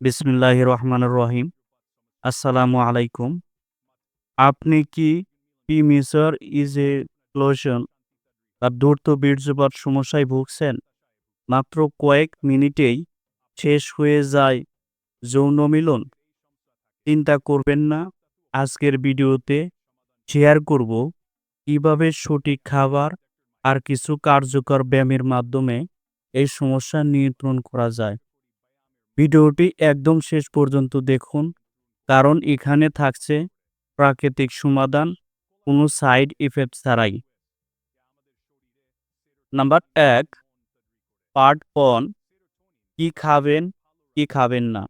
বিসমিল্লাহ রহমান রহিম। আসসালামু আলাইকুম। আপনি কি প্রিমিসার ইজ এ ক্লোশন বা দ্রুত বীর্যপাত সমস্যায় ভুগছেন? মাত্র কয়েক মিনিটেই শেষ হয়ে যায় যৌন মিলন। চিন্তা করবেন না, আজকের ভিডিওতে শেয়ার করব কীভাবে সঠিক খাবার আর কিছু কার্যকর ব্যায়ামের মাধ্যমে এই সমস্যা নিয়ন্ত্রণ করা যায়। ভিডিওটি একদম শেষ পর্যন্ত দেখুন, কারণ এখানে থাকছে প্রাকৃতিক সমাধান, কোনো সাইড ইফেক্ট ছাড়াই। নাম্বার এক, পার্ট পন কি খাবেন কি খাবেন না।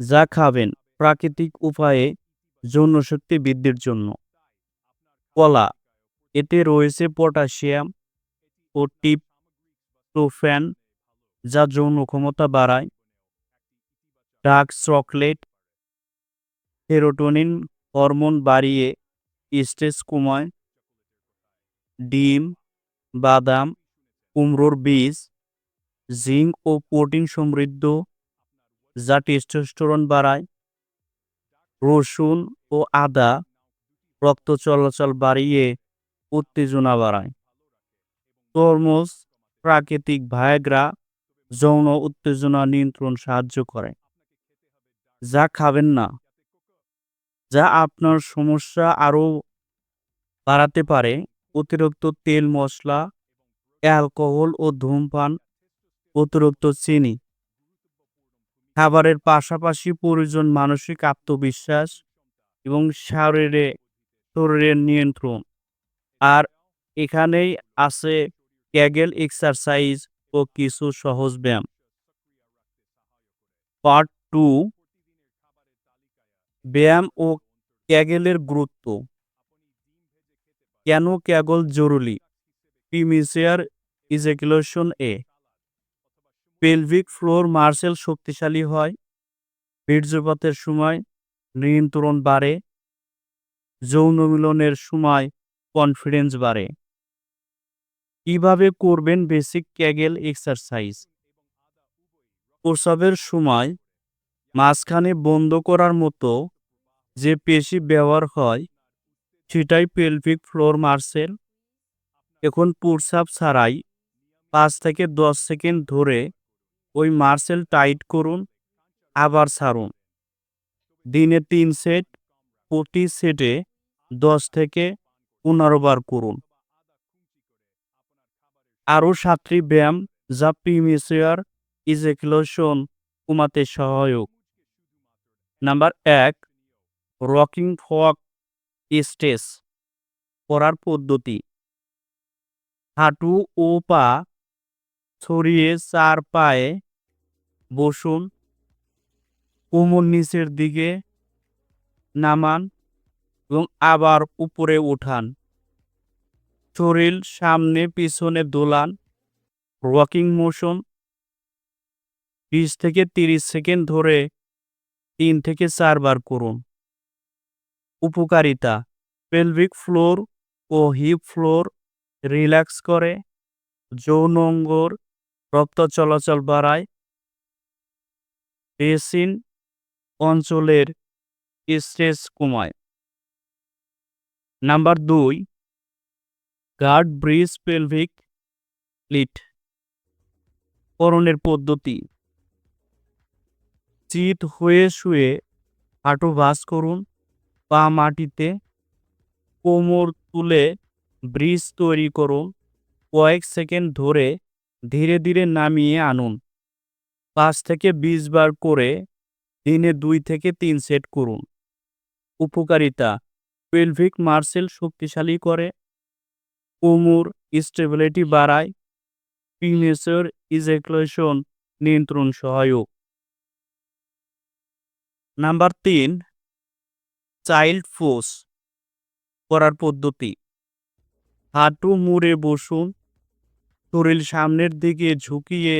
যা খাবেন, প্রাকৃতিক উপায়ে যৌনশক্তি বৃদ্ধির জন্য। কলা, এতে রয়েছে পটাশিয়াম ও টিপটোফ্যান যা যৌন ক্ষমতা বাড়ায়। ডার্ক চকলেট, সেরোটোনিন হরমোন বাড়িয়ে স্ট্রেস কমায়। ডিম, বাদাম, কুমড়োর বীজ, জিঙ্ক ও প্রোটিন সমৃদ্ধ, যা টেস্টোস্টেরন বাড়ায়। রসুন ও আদা রক্ত চলাচল বাড়িয়ে উত্তেজনা বাড়ায়। তরমুজ প্রাকৃতিক ভায়াগ্রা যৌন উত্তেজনা নিয়ন্ত্রণ সাহায্য করে। যা খাবেন না, যা আপনার সমস্যা আরও বাড়াতে পারে, অতিরিক্ত তেল, মশলা, অ্যালকোহল ও ধূমপান, অতিরিক্ত চিনি। খাবারের পাশাপাশি প্রয়োজন মানসিক আত্মবিশ্বাস এবং শরীরে শরীরের নিয়ন্ত্রণ। আর এখানেই আছে ক্যাগেল এক্সারসাইজ কিছু সহজ ব্যায়াম। পার্ট টু, ব্যায়াম ও ক্যাগেলের গুরুত্ব। কেন ক্যাগল জরুরি? প্রিমিসিয়ার ইজেকুলেশন এ। পেলভিক ফ্লোর মার্সেল শক্তিশালী হয়, বীর্যপাতের সময় নিয়ন্ত্রণ বাড়ে, যৌন মিলনের সময় কনফিডেন্স বাড়ে। কীভাবে করবেন বেসিক ক্যাগেল এক্সারসাইজ? প্রসবের সময় মাঝখানে বন্ধ করার মতো যে পেশি ব্যবহার হয়, সেটাই পেলভিক ফ্লোর মার্সেল। এখন প্রসাব ছাড়াই পাঁচ থেকে দশ সেকেন্ড ধরে ওই মার্সেল টাইট করুন, আবার ছাড়ুন। দিনে তিন সেট, প্রতি সেটে দশ থেকে পনেরো বার করুন। আরও সাতটি ব্যায়াম যা প্রিমিসিয়ার ইজেকুলেশন কমাতে সহায়ক। নাম্বার এক, রকিং ফক স্টেস করার পদ্ধতি। হাঁটু ও পা ছড়িয়ে চার পায়ে বসুন। কোমর নিচের দিকে নামান এবং আবার উপরে উঠান। শরীর সামনে পিছনে দোলান ওয়াকিং মোশন বিশ থেকে তিরিশ সেকেন্ড ধরে তিন থেকে চারবার করুন। উপকারিতা পেলভিক ফ্লোর ও হিপ ফ্লোর রিল্যাক্স করে, যৌন অঙ্গর রক্ত চলাচল বাড়ায়। বেসিন অঞ্চলের স্ট্রেস কমায়। নাম্বার দুই গার্ড ব্রিজ পেলভিক লিট করণের পদ্ধতি। চিত হয়ে শুয়ে হাঁটু ভাঁজ করুন, পা মাটিতে কোমর তুলে ব্রিজ তৈরি করুন, কয়েক সেকেন্ড ধরে ধীরে ধীরে নামিয়ে আনুন। পাঁচ থেকে বিশ বার করে দিনে দুই থেকে তিন সেট করুন। উপকারিতা, পেলভিক মার্সেল শক্তিশালী করে। কোমর স্টেবিলিটি বাড়ায় প্রিমেসর ইজেকুলেশন নিয়ন্ত্রণ সহায়ক। নাম্বার তিন চাইল্ড ফোর্স করার পদ্ধতি। হাঁটু মুড়ে বসুন, শরীর সামনের দিকে ঝুঁকিয়ে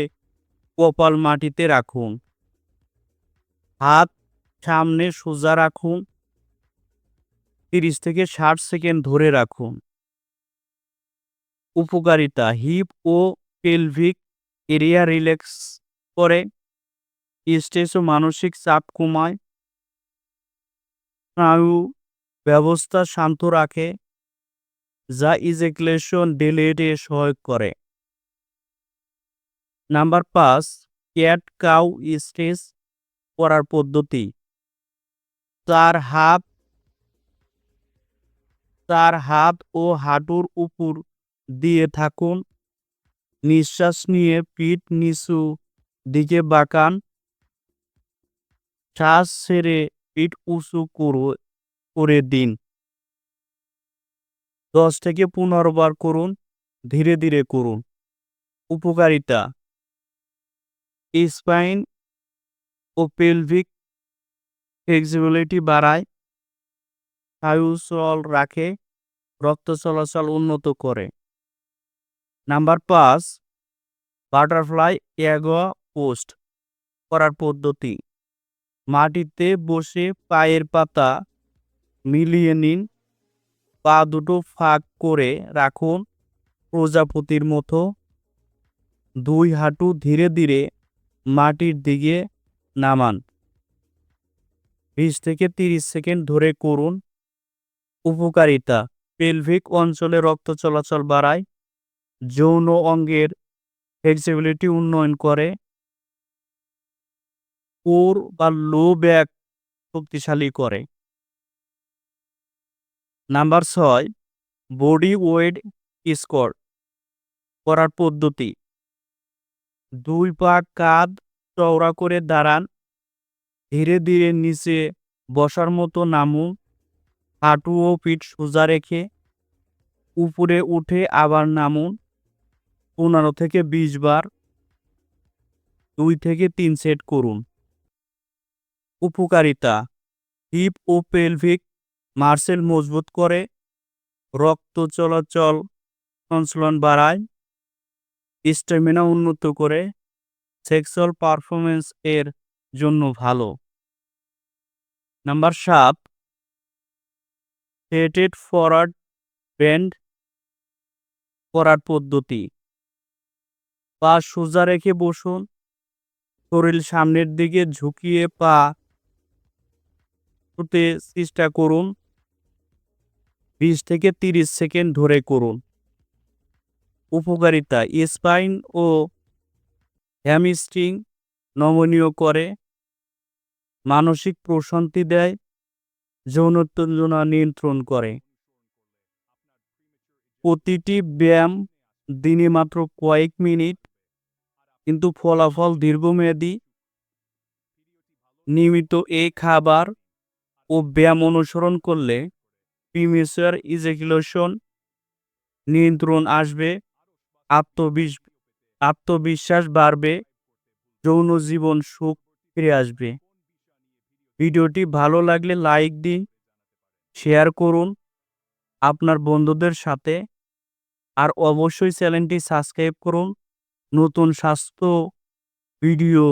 কপাল মাটিতে রাখুন। হাত সামনে সোজা রাখুন, তিরিশ থেকে ষাট সেকেন্ড ধরে রাখুন। উপকারিতা, হিপ ও পেলভিক এরিয়া রিল্যাক্স করে, স্ট্রেস ও মানসিক চাপ কমায়, স্নায়ু ব্যবস্থা শান্ত রাখে, যা ইজেকুলেশন ডিলেটে সহায়ক করে। নাম্বার পাঁচ, ক্যাট কাউ স্ট্রেস করার পদ্ধতি। তার হাত তার হাত ও হাঁটুর উপর দিয়ে থাকুন। নিঃশ্বাস নিয়ে পিঠ নিচু দিকে বাঁকান। শ্বাস ছেড়ে পিঠ উঁচু করো- দিন। দশ থেকে পনেরো বার করুন, ধীরে ধীরে করুন। উপকারিতা, স্পাইন ও পেলভিক ফ্লেক্সিবিলিটি বাড়ায়। স্নায়ুচল রাখে, রক্ত চলাচল উন্নত করে। নাম্বার পাঁচ, বাটারফ্লাই এগোয়া পোস্ট করার পদ্ধতি। মাটিতে বসে পায়ের পাতা মিলিয়ে নিন। পা দুটো ফাঁক করে রাখুন প্রজাপতির মতো। দুই হাঁটু ধীরে ধীরে মাটির দিকে নামান। বিশ থেকে তিরিশ সেকেন্ড ধরে করুন। উপকারিতা, পেলভিক অঞ্চলে রক্ত চলাচল বাড়ায়। যৌন অঙ্গের ফ্লেক্সিবিলিটি উন্নয়ন করে। কোর বা লো ব্যাক শক্তিশালী করে। নাম্বার ছয়, বডি ওয়েট স্কোর করার পদ্ধতি। দুই পা কাঁধ চওড়া করে দাঁড়ান। ধীরে ধীরে নিচে বসার মতো নামুন। হাঁটু ও পিঠ সোজা রেখে উপরে উঠে আবার নামুন। পনেরো থেকে বিশ বার দুই থেকে তিন সেট করুন। উপকারিতা, হিপ ও পেলভিক মার্সেল মজবুত করে, রক্ত চলাচল সঞ্চালন বাড়ায়, স্ট্যামিনা উন্নত করে, সেক্সুয়াল পারফরমেন্স এর জন্য ভালো। নাম্বার সাত হেটেড ফরওয়ার্ড ব্যান্ড করার পদ্ধতি। পা সোজা রেখে বসুন। শরীর সামনের দিকে ঝুঁকিয়ে পা হতে চেষ্টা করুন। বিশ থেকে তিরিশ সেকেন্ড ধরে করুন। উপকারিতা, স্পাইন ও হ্যামস্ট্রিং নমনীয় করে। মানসিক প্রশান্তি দেয়। যৌনোত্তেজনা নিয়ন্ত্রণ করে। প্রতিটি ব্যায়াম দিনে মাত্র কয়েক মিনিট কিন্তু ফলাফল দীর্ঘমেয়াদী, নিয়মিত এই খাবার ও ব্যায়াম অনুসরণ করলে প্রিমিসার ইজেকুলেশন নিয়ন্ত্রণ আসবে, আত্মবিশ, আত্মবিশ্বাস বাড়বে, যৌন জীবন সুখ ফিরে আসবে। ভিডিওটি ভালো লাগলে লাইক দিন, শেয়ার করুন, আপনার বন্ধুদের সাথে, আর অবশ্যই চ্যানেলটি সাবস্ক্রাইব করুন। নতুন স্বাস্থ্য ভিডিও